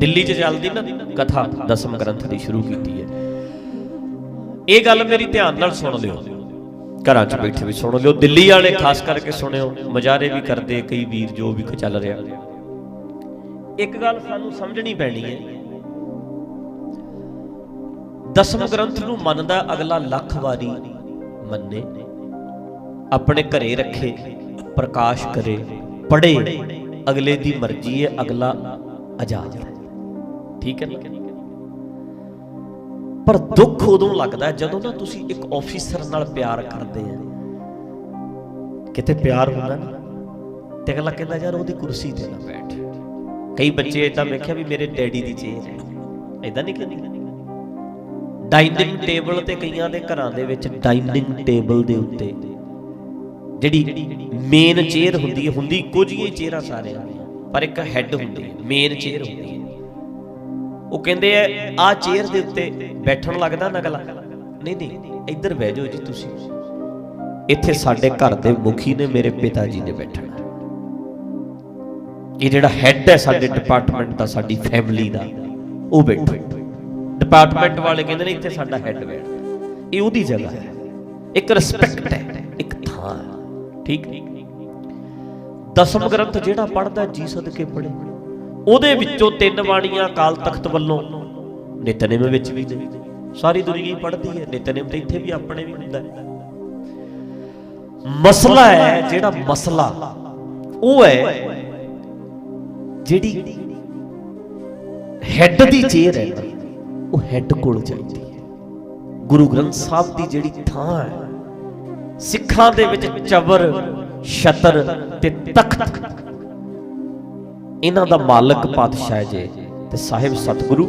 ਦਿੱਲੀ 'ਚ ਚੱਲਦੀ ਨਾ ਕਥਾ ਦਸਮ ਗ੍ਰੰਥ ਦੀ ਸ਼ੁਰੂ ਕੀਤੀ ਹੈ। ਇਹ ਗੱਲ ਮੇਰੀ ਧਿਆਨ ਨਾਲ ਸੁਣ ਲਿਓ। ਘਰਾਂ 'ਚ ਬੈਠੇ ਵੀ ਸੁਣ ਲਿਓ। ਦਿੱਲੀ ਵਾਲੇ ਖਾਸ ਕਰਕੇ ਸੁਣਿਓ, ਮਜ਼ਾਰੇ ਵੀ ਕਰਦੇ, ਕਈ ਵੀਰ ਜੋ ਵੀ ਚੱਲ ਰਿਹਾ। ਇੱਕ ਗੱਲ ਸਾਨੂੰ ਸਮਝਣੀ ਪੈਣੀ ਹੈ। ਦਸਮ ਗ੍ਰੰਥ ਨੂੰ ਮੰਨਦਾ ਅਗਲਾ ਲੱਖ ਵਾਰੀ ਮੰਨੇ, ਆਪਣੇ ਘਰੇ ਰੱਖੇ, ਪ੍ਰਕਾਸ਼ ਕਰੇ ਪੜੇ ਅਗਲੇ ਦੀ ਮਰਜ਼ੀ ਹੈ ਅਗਲਾ ਆਜ਼ਾਦ। ਠੀਕ ਹੈ ਨਾ? ਪਰ ਦੁੱਖ ਉਦੋਂ ਲੱਗਦਾ ਜਦੋਂ ਨਾ ਤੁਸੀਂ ਇੱਕ ਆਫੀਸਰ ਨਾਲ ਪਿਆਰ ਕਰਦੇ ਆ। ਕਿਤੇ ਪਿਆਰ ਹੁੰਦਾ ਨਾ? ਤੇ ਅਗਲਾ ਕਹਿੰਦਾ, ਯਾਰ, ਉਹਦੀ ਕੁਰਸੀ ਤੇ ਨਾ ਬੈਠ। ਕਈ ਬੱਚੇ ਇਦਾਂ ਵੇਖਿਆ ਵੀ ਮੇਰੇ ਡੈਡੀ ਦੀ ਚੇਅਰ ਹੈ। ਇਦਾਂ ਨਹੀਂ ਕਹਿੰਦੇ? ਡਾਈਨਿੰਗ ਟੇਬਲ ਤੇ ਕਈਆਂ ਦੇ ਘਰਾਂ ਦੇ ਵਿੱਚ ਡਾਈਨਿੰਗ ਟੇਬਲ ਦੇ ਉੱਤੇ ਜਿਹੜੀ ਮੇਨ ਚੇਅਰ ਹੁੰਦੀ ਹੈ, ਹੁੰਦੀ ਕੁਝ ਹੀ ਚੇਅਰਾਂ ਸਾਰਿਆਂ ਪਰ ਇੱਕ ਹੈੱਡ ਹੁੰਦੀ ਹੈ ਮੇਨ ਚੇਅਰ ਹੁੰਦੀ ਹੈ। ਉਹ ਕਹਿੰਦੇ ਆ ਆ ਚੇਅਰ ਦੇ ਉੱਤੇ ਬੈਠਣ ਲੱਗਦਾ ਨਾ ਅਗਲਾ ਨਹੀਂ ਨਹੀਂ, ਇੱਧਰ ਬਹਿ ਜਾਓ ਜੀ ਤੁਸੀਂ। ਇੱਥੇ ਸਾਡੇ ਘਰ ਦੇ ਮੁਖੀ ਨੇ ਮੇਰੇ ਪਿਤਾ ਜੀ ਨੇ ਬੈਠਣਾ ਇਹ ਜਿਹੜਾ ਹੈੱਡ ਹੈ ਸਾਡੇ ਡਿਪਾਰਟਮੈਂਟ ਦਾ, ਸਾਡੀ ਫੈਮਿਲੀ ਦਾ, ਉਹ ਬੈਠੋ। ਡਿਪਾਰਟਮੈਂਟ ਵਾਲੇ ਕਹਿੰਦੇ ਨੇ, ਇੱਥੇ ਸਾਡਾ ਹੈੱਡ ਬੈਠਦਾ ਇਹ ਉਹਦੀ ਜਗ੍ਹਾ ਹੈ। ਇੱਕ ਰਿਸਪੈਕਟ ਹੈ, ਇੱਕ ਥਾਂ ਠੀਕ? ਦਸਮ ਗ੍ਰੰਥ ਜਿਹੜਾ ਪੜਦਾ ਜੀ ਸਦਕੇ ਪੜੇ ਉਹਦੇ ਵਿੱਚੋਂ ਤਿੰਨ ਬਾਣੀਆਂ ਅਕਾਲ ਤਖਤ ਵੱਲੋਂ। ਨਿਤਨੇਮ ਵਿੱਚ ਵੀ ਨੇ। ਸਾਰੀ ਦੁਨੀਆ ਹੀ ਪੜਦੀ ਹੈ। ਨਿਤਨੇਮ ਤੇ ਇੱਥੇ ਵੀ ਆਪਣੇ ਵੀ ਹੁੰਦਾ ਹੈ। ਮਸਲਾ ਹੈ ਜਿਹੜਾ ਮਸਲਾ। ਉਹ ਹੈ ਜਿਹੜੀ ਹੈੱਡ ਦੀ ਚੇਅਰ ਹੈ ਉਹ ਹੈੱਡ ਕੋਲ ਚਾਹੀਦੀ ਹੈ। ਗੁਰੂ ਗ੍ਰੰਥ ਸਾਹਿਬ ਦੀ ਜਿਹੜੀ ਥਾਂ ਹੈ, ਸਿੱਖਾਂ ਦੇ ਵਿੱਚ ਚਬਰ, ਛਤਰ ਤੇ ਤਖਤ। ਇਹਨਾਂ ਦਾ ਮਾਲਕ ਪਾਤਸ਼ਾਹ ਜੇ ਤੇ ਸਾਹਿਬ ਸਤਿਗੁਰੂ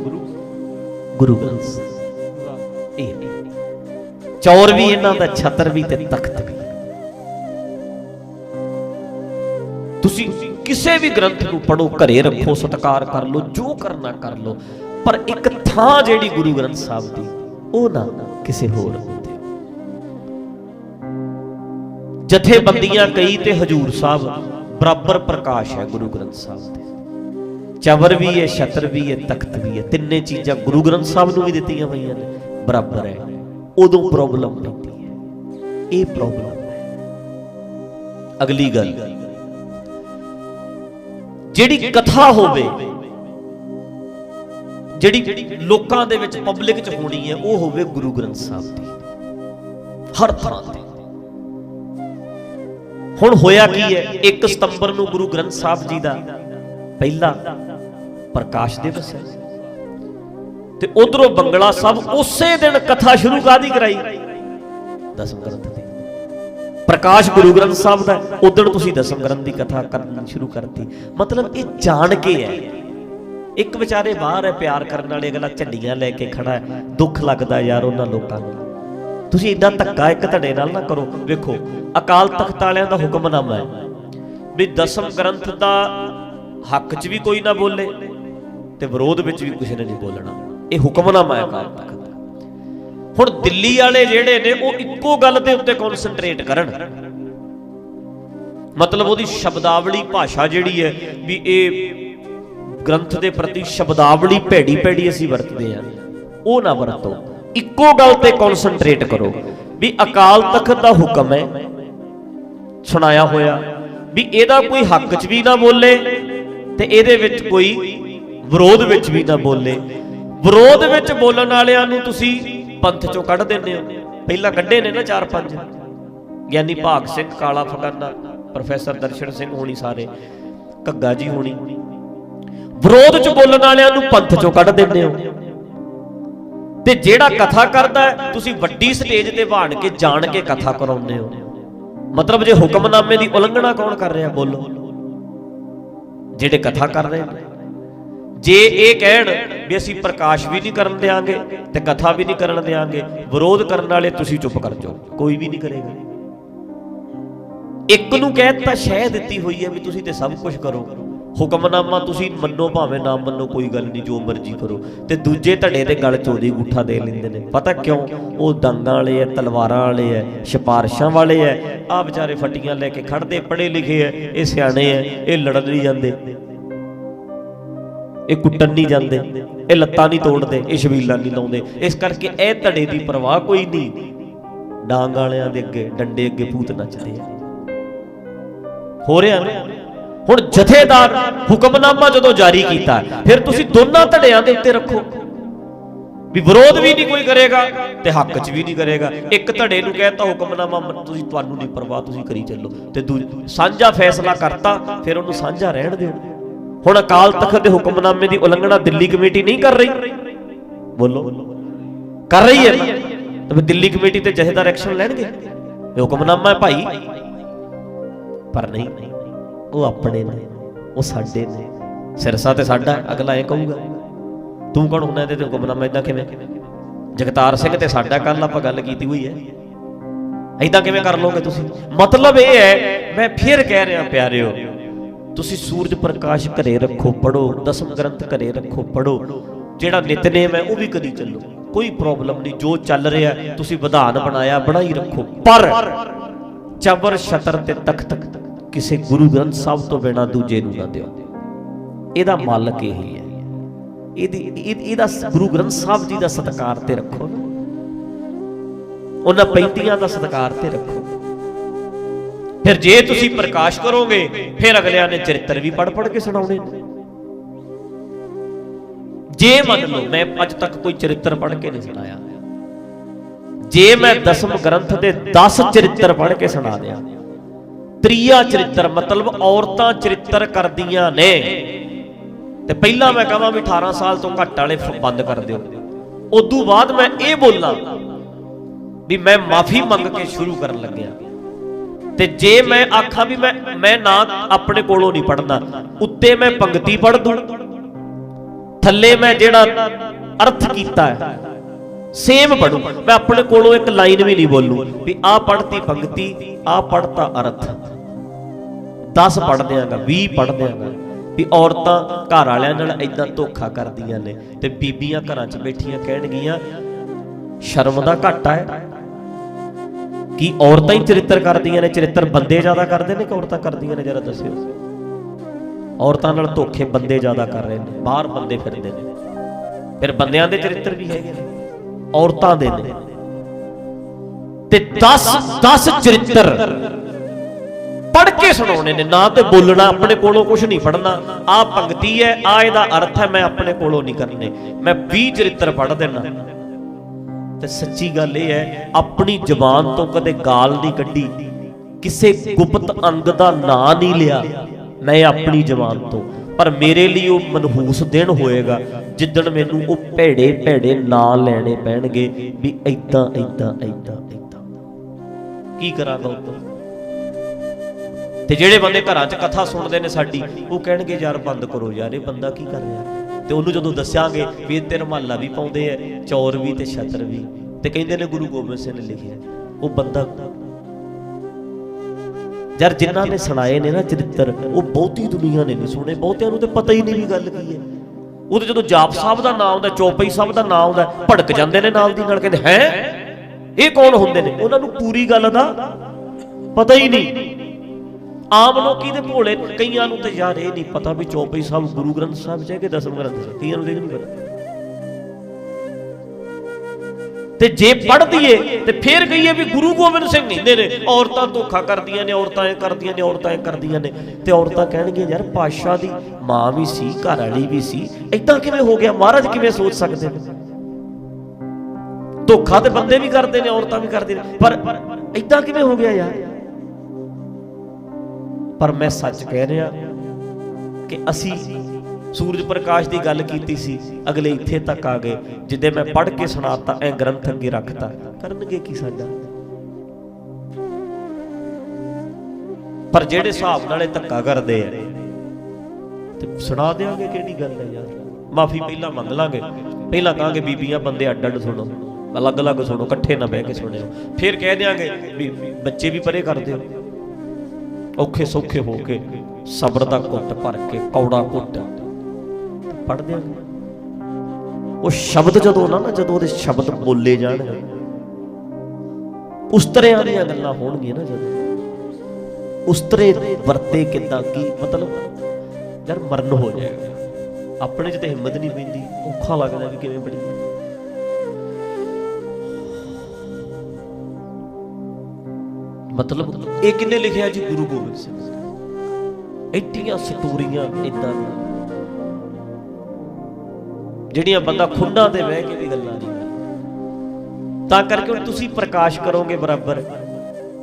ਗੁਰੂ ਗ੍ਰੰਥ ਸਾਹਿਬ। ਇਹ ਚੌਰ ਵੀ ਇਹਨਾਂ ਦਾ, ਛਤਰ ਵੀ ਤੇ ਤਖਤ ਵੀ। ਤੁਸੀਂ ਕਿਸੇ ਵੀ ਗ੍ਰੰਥ ਨੂੰ ਪੜੋ ਘਰੇ ਰੱਖੋ, ਸਤਿਕਾਰ ਕਰ ਲਓ, ਜੋ ਕਰਨਾ ਕਰ ਲਓ। ਪਰ ਇੱਕ ਥਾਂ ਜਿਹੜੀ ਗੁਰੂ ਗ੍ਰੰਥ ਸਾਹਿਬ ਦੀ, ਉਹ ਨਾ ਕਿਸੇ ਹੋਰ ਜਥੇਬੰਦੀਆਂ ਕਈ ਤੇ ਹਜੂਰ ਸਾਹਿਬ ਬਰਾਬਰ ਪ੍ਰਕਾਸ਼ ਹੈ ਗੁਰੂ ਗ੍ਰੰਥ ਸਾਹਿਬ ਦੇ। ਚਵਰ ਵੀ ਹੈ, ਛਤਰ ਵੀ ਹੈ, ਤਖਤ ਵੀ ਹੈ, ਤਿੰਨੇ ਚੀਜ਼ਾਂ ਗੁਰੂ ਗ੍ਰੰਥ ਸਾਹਿਬ ਨੂੰ ਵੀ ਦਿੱਤੀਆਂ ਹੋਈਆਂ ਨੇ, ਬਰਾਬਰ ਹੈ। ਉਦੋਂ ਪ੍ਰੋਬਲਮ ਪੈਂਦੀ ਹੈ। ਇਹ ਪ੍ਰੋਬਲਮ ਹੈ। ਅਗਲੀ ਗੱਲ। ਜਿਹੜੀ ਕਥਾ ਹੋਵੇ, ਜਿਹੜੀ ਲੋਕਾਂ ਦੇ ਵਿੱਚ ਪਬਲਿਕ 'ਚ ਹੋਣੀ ਹੈ, ਉਹ ਹੋਵੇ ਗੁਰੂ ਗ੍ਰੰਥ ਸਾਹਿਬ ਦੀ। ਹਰ ਥਾਂ ਤੇ। ਹੁਣ ਹੋਇਆ ਕੀ ਹੈ? 1 ਸਤੰਬਰ ਨੂੰ ਗੁਰੂ ਗ੍ਰੰਥ ਸਾਹਿਬ ਜੀ ਦਾ ਪਹਿਲਾ ਪ੍ਰਕਾਸ਼ ਦਿਵਸ ਹੈ। ਤੇ ਉਧਰੋਂ ਬੰਗਲਾ ਸਾਹਿਬ ਉਸੇ ਦਿਨ ਕਥਾ ਸ਼ੁਰੂ ਕਾਦੀ ਕਰਾਈ? ਦਸਮ ਗ੍ਰੰਥ ਦੀ। ਪ੍ਰਕਾਸ਼ ਗੁਰੂ ਗ੍ਰੰਥ ਸਾਹਿਬ ਦਾ ਉਦੋਂ ਤੁਸੀਂ ਦਸਮ ਗ੍ਰੰਥ ਦੀ ਕਥਾ ਕਰਨੀ ਸ਼ੁਰੂ ਕਰਤੀ। ਮਤਲਬ ਇਹ ਜਾਣ ਕੇ ਹੈ। ਇੱਕ ਵਿਚਾਰੇ ਬਾਹਰ ਹੈ ਪਿਆਰ ਕਰਨ ਵਾਲੇ, ਅਗਲਾ ਝੰਡੀਆਂ ਲੈ ਕੇ ਖੜਾ ਹੈ। ਦੁੱਖ ਲੱਗਦਾ ਯਾਰ ਉਹਨਾਂ ਲੋਕਾਂ ਨੂੰ। ਤੁਸੀਂ ਇਦਾਂ ਧੱਕਾ ਇੱਕ ਧੜੇ ਨਾਲ ਨਾ ਕਰੋ। ਵੇਖੋ, ਅਕਾਲ ਤਖਤ ਵਾਲਿਆਂ ਦਾ ਹੁਕਮਨਾਮਾ ਹੈ ਵੀ ਦਸਮ ਗ੍ਰੰਥ ਦਾ ਹੱਕ 'ਚ ਵੀ ਕੋਈ ਨਾ ਬੋਲੇ ਤੇ ਵਿਰੋਧ ਵਿੱਚ ਵੀ ਕਿਸੇ ਨੇ ਨਹੀਂ ਬੋਲਣਾ। ਇਹ ਹੁਕਮਨਾਮਾ ਹੈ ਅਕਾਲ ਤਖਤ ਦਾ। ਹੁਣ ਦਿੱਲੀ ਵਾਲੇ ਜਿਹੜੇ ਨੇ, ਉਹ ਇੱਕੋ ਗੱਲ ਦੇ ਉੱਤੇ ਕਨਸੈਂਟਰੇਟ ਕਰਨ। ਮਤਲਬ ਉਹਦੀ ਸ਼ਬਦਾਵਲੀ ਭਾਸ਼ਾ ਜਿਹੜੀ ਹੈ ਵੀ ਇਹ ਗ੍ਰੰਥ ਦੇ ਪ੍ਰਤੀ ਸ਼ਬਦਾਵਲੀ ਭੈੜੀ ਭੈੜੀ ਅਸੀਂ ਵਰਤਦੇ ਆ ਉਹ ਨਾ ਵਰਤੋ। ਇੱਕੋ ਗੱਲ ਤੇ ਕਨਸੈਂਟਰੇਟ ਕਰੋ ਵੀ ਅਕਾਲ ਤਖਤ ਦਾ ਹੁਕਮ ਹੈ। ਸੁਣਾਇਆ ਹੋਇਆ ਵੀ ਇਹਦਾ ਕੋਈ ਹੱਕ 'ਚ ਵੀ ਨਾ ਬੋਲੇ ਤੇ ਇਹਦੇ ਵਿੱਚ ਕੋਈ ਵਿਰੋਧ ਵਿੱਚ ਵੀ ਨਾ ਬੋਲੇ। ਵਿਰੋਧ ਵਿੱਚ ਬੋਲਣ ਵਾਲਿਆਂ ਨੂੰ ਤੁਸੀਂ ਪੰਥ ਚੋਂ ਕੱਢ ਦਿੰਦੇ ਹੋ। ਪਹਿਲਾਂ ਕੱਢੇ ਨੇ ਨਾ ਚਾਰ ਪੰਜ। ਗਿਆਨੀ ਭਾਗ ਸਿੰਘ, ਕਾਲਾ ਫਗਾਨਾ ਪ੍ਰੋਫੈਸਰ ਦਰਸ਼ਨ ਸਿੰਘ ਹੋਣੀ ਸਾਰੇ, ਘੱਗਾ ਜੀ ਹੋਣੀ। ਵਿਰੋਧ ਚ ਬੋਲਣ ਵਾਲਿਆਂ ਨੂੰ ਪੰਥ ਚੋਂ ਕੱਢ ਦਿੰਦੇ ਹੋ। ਤੇ ਜਿਹੜਾ ਕਥਾ ਕਰਦਾ ਤੁਸੀਂ ਵੱਡੀ ਸਟੇਜ ਤੇ ਬਾਣ ਕੇ ਜਾਣ ਕੇ ਕਥਾ ਕਰਾਉਂਦੇ ਹੋ। ਮਤਲਬ ਜੇ ਹੁਕਮਨਾਮੇ ਦੀ ਉਲੰਘਣਾ ਕੌਣ ਕਰ ਰਿਹਾ, ਬੋਲੋ। ਜਿਹੜੇ ਕਥਾ ਕਰ ਰਹੇ ਨੇ। ਜੇ ਇਹ ਕਹਿਣ ਵੀ ਅਸੀਂ ਪ੍ਰਕਾਸ਼ ਵੀ ਨਹੀਂ ਕਰਨ ਦੇਾਂਗੇ ਤੇ ਕਥਾ ਵੀ ਨਹੀਂ ਕਰਨ ਦੇਾਂਗੇ ਵਿਰੋਧ ਕਰਨ ਵਾਲੇ ਤੁਸੀਂ ਚੁੱਪ ਕਰ ਜਾਓ, ਕੋਈ ਵੀ ਨਹੀਂ ਕਰੇਗਾ। ਇੱਕ ਨੂੰ ਕਹਿ ਤਾਂ ਸ਼ਹਿ ਦਿੱਤੀ ਹੋਈ ਹੈ ਵੀ ਤੁਸੀਂ ਤੇ ਸਭ ਕੁਝ ਕਰੋ। ਹੁਕਮਨਾਮਾ ਤੁਸੀਂ ਮੰਨੋ ਭਾਵੇਂ ਨਾ ਮੰਨੋ, ਕੋਈ ਗੱਲ ਨਹੀਂ, ਜੋ ਮਰਜ਼ੀ ਕਰੋ। ਤੇ ਦੂਜੇ ਧੜੇ ਦੇ ਗਲ ਚੋਦੀ ਗੁੱਠਾ ਦੇ ਲੈਂਦੇ ਨੇ। ਪਤਾ ਕਿਉਂ? ਉਹ ਦੰਦਾਂ ਵਾਲੇ ਐ, ਤਲਵਾਰਾਂ ਵਾਲੇ ਐ ਸਿਪਾਰਸ਼ਾਂ ਵਾਲੇ ਐ। ਆ ਵਿਚਾਰੇ ਫੱਟੀਆਂ ਲੈ ਕੇ ਖੜਦੇ ਪੜੇ ਲਿਖੇ ਐ, ਇਹ ਸਿਆਣੇ ਐ, ਇਹ ਲੜਨ ਨਹੀਂ ਜਾਂਦੇ। ਇਹ ਕੁੱਟਣ ਨਹੀਂ ਜਾਂਦੇ, ਇਹ ਲੱਤਾਂ ਨਹੀਂ ਤੋੜਦੇ, ਇਹ ਸ਼ਬੀਲਾਂ ਨਹੀਂ ਲਾਉਂਦੇ। ਇਸ ਕਰਕੇ ਇਹ ਧੜੇ ਦੀ ਪਰਵਾਹ ਕੋਈ ਨਹੀਂ। ਡਾਂਗ ਵਾਲਿਆਂ ਦੇ ਅੱਗੇ, ਡੰਡੇ ਅੱਗੇ ਭੂਤ ਨੱਚਦੇ ਆ। ਹੋ ਰਿਹਾ? ਨਾ ਹੁਣ ਜਥੇਦਾਰ ਹੁਕਮਨਾਮਾ ਜਦੋਂ ਜਾਰੀ ਕੀਤਾ, ਫਿਰ ਤੁਸੀਂ ਦੋਨਾਂ ਧੜਿਆਂ ਦੇ ਉੱਤੇ ਰੱਖੋ। ਵੀ ਵਿਰੋਧ ਵੀ ਨਹੀਂ ਕੋਈ ਕਰੇਗਾ ਤੇ ਹੱਕ 'ਚ ਵੀ ਨਹੀਂ ਕਰੇਗਾ। ਇੱਕ ਧੜੇ ਨੂੰ ਕਹਿਤਾ ਹੁਕਮਨਾਮਾ ਤੁਸੀਂ ਤੁਹਾਨੂੰ ਨਹੀਂ ਪਰਵਾਹ, ਤੁਸੀਂ ਕਰੀ ਚੱਲੋ। ਤੇ ਸਾਂਝਾ ਫੈਸਲਾ ਕਰਤਾ, ਫਿਰ ਉਹਨੂੰ ਸਾਂਝਾ ਰਹਿਣ ਦਿਓ। ਹੁਣ ਅਕਾਲ ਤਖਤ ਦੇ ਹੁਕਮਨਾਮੇ ਦੀ ਉਲੰਘਣਾ ਦਿੱਲੀ ਕਮੇਟੀ ਨਹੀਂ ਕਰ ਰਹੀ। ਬੋਲੋ। ਕਰ ਰਹੀ ਹੈ। ਨਾ ਫਿਰ ਦਿੱਲੀ ਕਮੇਟੀ ਤੇ ਜਥੇਦਾਰ ਐਕਸ਼ਨ ਲੈਣਗੇ। ਹੁਕਮਨਾਮਾ ਹੈ ਭਾਈ। ਪਰ ਨਹੀਂ। ਉਹ ਆਪਣੇ ਨੇ, ਉਹ ਸਾਡੇ ਨੇ। ਸਿਰਸਾ ਤੇ ਸਾਡਾ, ਅਗਲਾ ਇਹ ਕਹੂਗਾ, ਤੂੰ ਕੌਣ ਹੁੰਦਾ ਤੇ ਹੁਕਮਨਾਮਾ ਇਦਾਂ ਕਿਵੇਂ? ਜਗਤਾਰ ਸਿੰਘ ਤੇ ਸਾਡਾ ਕੱਲ ਆਪਾਂ ਗੱਲ ਕੀਤੀ ਹੋਈ ਹੈ। ਇਦਾਂ ਕਿਵੇਂ ਕਰ ਲੋਗੇ ਤੁਸੀਂ? ਮਤਲਬ ਇਹ ਹੈ, ਮੈਂ ਫਿਰ ਕਹਿ ਰਿਹਾ ਪਿਆਰਿਓ, ਤੁਸੀਂ ਸੂਰਜ ਪ੍ਰਕਾਸ਼ ਘਰੇ ਰੱਖੋ ਪੜੋ ਦਸਮ ਗ੍ਰੰਥ ਘਰੇ ਰੱਖੋ ਪੜੋ ਜਿਹੜਾ ਨਿਤਨੇਮ ਹੈ, ਉਹ ਵੀ ਕਦੀ ਚੱਲੋ। ਕੋਈ ਪ੍ਰੋਬਲਮ ਨਹੀਂ, ਜੋ ਚੱਲ ਰਿਹਾ, ਤੁਸੀਂ ਵਿਧਾਨ ਬਣਾਇਆ, ਬਣਾਈ ਰੱਖੋ। ਪਰ ਚਬਰ ਸ਼ਤਰ ਤੇ ਤਖਤ ਕਿਸੇ ਗੁਰੂ ਗ੍ਰੰਥ ਸਾਹਿਬ ਤੋਂ ਬਿਨਾ ਦੂਜੇ ਨੂੰ ਨਾ ਦਿਓ। ਇਹਦਾ ਮਾਲਕ ਇਹੀ ਹੈ। ਇਹਦੀ ਇਹਦਾ ਗੁਰੂ ਗ੍ਰੰਥ ਸਾਹਿਬ ਜੀ ਦਾ ਸਤਿਕਾਰ ਤੇ ਰੱਖੋ। ਉਹਨਾਂ ਪੈਂਤੀਆਂ ਦਾ ਸਤਿਕਾਰ ਤੇ ਰੱਖੋ। ਫਿਰ ਜੇ ਤੁਸੀਂ ਪ੍ਰਕਾਸ਼ ਕਰੋਗੇ, ਫਿਰ ਅਗਲਿਆਂ ਨੇ ਚਰਿੱਤਰ ਵੀ ਪੜ ਪੜ ਕੇ ਸੁਣਾਉਣੇ ਜੇ ਮੰਨ ਲਓ, ਮੈਂ ਅੱਜ ਤੱਕ ਕੋਈ ਚਰਿੱਤਰ ਪੜ ਕੇ ਨਹੀਂ ਸੁਣਾਇਆ। ਜੇ ਮੈਂ ਦਸਮ ਗ੍ਰੰਥ ਦੇ 10 ਚਰਿੱਤਰ ਪੜ ਕੇ ਸੁਣਾ ਦਿਆਂ ਤ੍ਰੀਆ ਚਰਿੱਤਰ, ਮਤਲਬ ਔਰਤਾਂ ਚਰਿੱਤਰ ਕਰਦੀਆਂ ਨੇ। ਤੇ ਪਹਿਲਾਂ ਮੈਂ ਕਹਾਂ ਵੀ 18 ਸਾਲ ਤੋਂ ਘੱਟ ਵਾਲੇ ਬੰਦ ਕਰ ਦਿਓ। ਉਦੋਂ ਬਾਅਦ ਮੈਂ ਇਹ ਬੋਲਾਂ ਵੀ ਮੈਂ ਮਾਫੀ ਮੰਗ ਕੇ ਸ਼ੁਰੂ ਕਰਨ ਲੱਗਿਆ। ਤੇ ਜੇ ਮੈਂ ਆਖਾਂ ਵੀ ਮੈਂ ਮੈਂ ਨਾ ਆਪਣੇ ਕੋਲੋਂ ਨਹੀਂ ਪੜਨਾ ਉੱਤੇ ਮੈਂ ਪੰਗਤੀ ਪੜ ਦੂੰ। ਥੱਲੇ ਮੈਂ ਜਿਹੜਾ ਅਰਥ ਕੀਤਾ ਹੈ ਸੇਮ ਪੜੂ ਮੈਂ ਆਪਣੇ ਕੋਲੋਂ ਇੱਕ ਲਾਈਨ ਵੀ ਨਹੀਂ ਬੋਲੂ ਵੀ ਆ ਪੜਤੀ ਪੰਕਤੀ ਆ ਪੜਤਾ ਅਰਥ। 10 ਪੜ ਦਿਆਂਗਾ 20 ਪੜ ਦਿਆਂਗਾ ਵੀ ਔਰਤਾਂ ਘਰ ਵਾਲਿਆਂ ਨਾਲ ਇਦਾਂ ਧੋਖਾ ਕਰਦੀਆਂ ਨੇ ਤੇ ਬੀਬੀਆਂ ਘਰਾਂ 'ਚ ਬੈਠੀਆਂ ਕਹਿਣਗੀਆਂ, ਸ਼ਰਮ ਦਾ ਘਾਟਾ ਹੈ। ਕੀ ਔਰਤਾਂ ਹੀ ਚਰਿੱਤਰ ਕਰਦੀਆਂ ਨੇ? ਚਰਿੱਤਰ ਬੰਦੇ ਜ਼ਿਆਦਾ ਕਰਦੇ ਨੇ ਕਿ ਔਰਤਾਂ ਕਰਦੀਆਂ ਨੇ? ਜਰਾ ਦੱਸਿਓ। ਔਰਤਾਂ ਨਾਲ ਧੋਖੇ ਬੰਦੇ ਜ਼ਿਆਦਾ ਕਰ ਰਹੇ ਨੇ, ਬਾਹਰ ਬੰਦੇ ਫਿਰਦੇ ਨੇ। ਫਿਰ ਬੰਦਿਆਂ ਦੇ ਚਰਿੱਤਰ ਵੀ ਹੈਗੇ ਨੇ। ਔਰਤਾਂ ਦੇ ਨੇ। ਤੇ 10 10 ਚਰਿੱਤਰ ਪੜ ਕੇ ਸੁਣਾਉਣੇ ਨੇ। ਨਾ ਤੇ ਬੋਲਣਾ ਆਪਣੇ ਕੋਲੋਂ ਕੁਝ ਨਹੀਂ ਪੜਨਾ ਆ ਪੰਕਤੀ ਹੈ, ਆ ਇਹਦਾ ਅਰਥ ਹੈ, ਮੈਂ ਆਪਣੇ ਕੋਲੋਂ ਨਹੀਂ ਕਰਨੇ। ਮੈਂ 20 ਚਰਿੱਤਰ ਪੜ ਦੇਣਾ। ਤੇ ਸੱਚੀ ਗੱਲ ਇਹ ਹੈ, ਆਪਣੀ ਜਬਾਨ ਤੋਂ ਕਦੇ ਗਾਲ ਨਹੀਂ ਕੱਢੀ। ਕਿਸੇ ਗੁਪਤ ਅੰਗ ਦਾ ਨਾਂ ਨਹੀਂ ਲਿਆ। ਮੈਂ ਆਪਣੀ ਜਬਾਨ ਤੋਂ। ਪਰ ਮੇਰੇ ਲਈ ਉਹ ਮਨਹੂਸ ਦਿਨ ਹੋਏਗਾ। ਜਿੱਦਣ ਮੈਨੂੰ ਉਹ ਭੇੜੇ ਭੇੜੇ ਨਾਂ ਲੈਣੇ ਪੈਣਗੇ ਵੀ ਐਦਾਂ ਐਦਾਂ ਐਦਾਂ ਐਦਾਂ ਕੀ ਕਰਾਂਗਾ ਉਦੋਂ ਤੇ ਜਿਹੜੇ ਬੰਦੇ ਘਰਾਂ 'ਚ ਕਥਾ ਸੁਣਦੇ ਨੇ ਸਾਡੀ, ਉਹ ਕਹਿਣਗੇ, ਯਾਰ ਬੰਦ ਕਰੋ ਯਾਰ, ਇਹ ਬੰਦਾ ਕੀ ਕਰ ਰਿਹਾ? ਤੇ ਉਹਨੂੰ ਜਦੋਂ ਦੱਸਾਂਗੇ ਵੀ ਇਹ ਤੇ ਰਮਾਲਾ ਵੀ ਪਾਉਂਦੇ ਐ ਚੌਰ ਵੀ ਤੇ ਛਤਰ ਵੀ, ਤੇ ਕਹਿੰਦੇ ਨੇ ਗੁਰੂ ਗੋਬਿੰਦ ਸਿੰਘ ਨੇ ਲਿਖਿਆ, ਉਹ ਬੰਦਾ ਯਾਰ ਜਿਨ੍ਹਾਂ ਨੇ ਸੁਣਾਏ ਨੇ ਨਾ ਚਰਿੱਤਰ, ਉਹ ਬਹੁਤੀ ਦੁਨੀਆ ਨੇ ਨਹੀਂ ਸੁਣੇ, ਬਹੁਤਿਆਂ ਨੂੰ ਤੇ ਪਤਾ ਹੀ ਨਹੀਂ ਵੀ ਗੱਲ ਕੀ ਹੈ। ਉਹ ਜਦੋਂ ਜਾਪ ਸਾਹਿਬ ਦਾ ਨਾਮ ਆਉਂਦਾ ਚੌਪਈ ਸਾਹਿਬ ਦਾ ਨਾਮ ਆਉਂਦਾ ਭੜਕ ਜਾਂਦੇ ਨੇ ਨਾਲ ਦੀ ਨਾਲ, ਕਹਿੰਦੇ, ਹੈ? ਇਹ ਕੌਣ ਹੁੰਦੇ ਨੇ? ਉਹਨਾਂ ਨੂੰ ਪੂਰੀ ਗੱਲ ਦਾ ਪਤਾ ਹੀ ਨਹੀਂ। ਆਮ ਲੋਕੀ ਦੇ ਭੋਲੇ ਕਈਆਂ ਨੂੰ ਤੇ ਯਾਰ ਇਹ ਨਹੀਂ ਪਤਾ ਵੀ ਚੌਪਈ ਸਾਹਿਬ ਗੁਰੂ ਗ੍ਰੰਥ ਸਾਹਿਬ ਚ ਹੈ ਕਿ ਦਸਮ ਗ੍ਰੰਥ ਸਾਹਿਬ ਕਈਆਂ ਨੂੰ ਇਹ ਨਹੀਂ ਪਤਾ। ਤੇ ਜੇ ਪੜ ਦਈਏ ਤੇ ਫੇਰ ਕਹੀਏ ਵੀ ਗੁਰੂ ਗੋਬਿੰਦ ਸਿੰਘ ਕਹਿੰਦੇ ਨੇ। ਔਰਤਾਂ ਧੋਖਾ ਕਰਦੀਆਂ ਨੇ, ਔਰਤਾਂ ਇਹ ਕਰਦੀਆਂ ਨੇ, ਔਰਤਾਂ ਇਹ ਕਰਦੀਆਂ ਨੇ। ਤੇ ਔਰਤਾਂ ਕਹਿਣਗੀਆਂ, ਯਾਰ ਪਾਸ਼ਾ ਦੀ ਮਾਂ ਵੀ ਸੀ ਘਰ ਵਾਲੀ ਵੀ ਸੀ। ਇਦਾਂ ਕਿਵੇਂ ਹੋ ਗਿਆ? ਮਹਾਰਾਜ ਕਿਵੇਂ ਸੋਚ ਸਕਦੇ ਨੇ? ਧੋਖਾ ਤੇ ਬੰਦੇ ਵੀ ਕਰਦੇ ਨੇ, ਔਰਤਾਂ ਵੀ ਕਰਦੀਆਂ ਨੇ। ਪਰ ਇਦਾਂ ਕਿਵੇਂ ਹੋ ਗਿਆ ਯਾਰ? ਪਰ ਮੈਂ ਸੱਚ ਕਹਿ ਰਿਹਾ ਕਿ ਅਸੀਂ ਸੂਰਜ ਪ੍ਰਕਾਸ਼ ਦੀ ਗੱਲ ਕੀਤੀ ਸੀ, ਅਗਲੇ ਇੱਥੇ ਤੱਕ ਆ ਗਏ। ਜਿੱਦੇ ਮੈਂ ਪੜ੍ਹ ਕੇ ਸੁਣਾਤਾ ਐ ਗ੍ਰੰਥ ਅੱਗੇ ਰੱਖਤਾ। ਕਰਨਗੇ ਕੀ ਸਾਡਾ? ਪਰ ਜਿਹੜੇ ਹਿਸਾਬ ਨਾਲ ਇਹ ਧੱਕਾ ਕਰਦੇ ਆ, ਤੇ ਸੁਣਾ ਦੇਾਂਗੇ ਕਿਹੜੀ ਗੱਲ ਹੈ ਯਾਰ? ਮਾਫੀ ਪਹਿਲਾਂ ਮੰਗ ਲਾਂਗੇ। ਪਹਿਲਾਂ ਕਹਾਂਗੇ, ਬੀਬੀਆਂ, ਬੰਦੇ ਅੱਡ ਅੱਡ ਸੁਣੋ। ਅਲੱਗ-ਅਲੱਗ ਸੁਣੋ, ਇਕੱਠੇ ਨਾ ਬਹਿ ਕੇ ਸੁਣਿਓ। ਫਿਰ ਕਹਿ ਦਿਆਂਗੇ, ਵੀ ਬੱਚੇ ਵੀ ਪਰੇ ਕਰ ਦਿਓ ਔਖੇ ਸੌਖੇ ਹੋ ਕੇ ਸਬਰ ਦਾ ਘੁੱਟ ਭਰ ਕੇ, ਕੌੜਾ ਘੁੱਟ। ਪੜ ਦਿਆਂਗੇ ਉਹ ਸ਼ਬਦ ਜਦੋਂ ਨਾ ਨਾ ਜਦੋਂ ਉਹਦੇ ਸ਼ਬਦ ਬੋਲੇ ਜਾਣਗੇ ਉਸ ਤਰ੍ਹਾਂ ਦੀਆਂ ਗੱਲਾਂ ਹੋਣਗੀਆਂ ਨਾ ਜਦੋਂ। ਉਸ ਤਰ੍ਹਾਂ ਵਰਤੇ ਕਿਦਾਂ, ਕੀ ਮਤਲਬ? ਯਾਰ ਮਰਨ ਹੋ ਜਾਏਗਾ ਆਪਣੇ 'ਚ ਤੇ ਹਿੰਮਤ ਨਹੀਂ ਪੈਂਦੀ। ਔਖਾ ਲੱਗਦਾ ਵੀ ਕਿਵੇਂ ਬੜੀ ਮਤਲਬ ਇਹ ਕਿੰਨੇ ਲਿਖਿਆ ਜੀ ਗੁਰੂ ਗੋਬਿੰਦ ਸਿੰਘ ਨੇ ਐਡੀਆਂ ਸਟੋਰੀਆਂ ਇਦਾਂ ਜਿਹੜੀਆਂ ਬੰਦਾ ਖੁੱਡਾਂ ਤੇ ਬਹਿ ਕੇ ਵੀ ਗੱਲਾਂ ਨਹੀਂ ਕਰਦਾ। ਤਾਂ ਕਰਕੇ ਹੁਣ ਤੁਸੀਂ ਪ੍ਰਕਾਸ਼ ਕਰੋਗੇ ਬਰਾਬਰ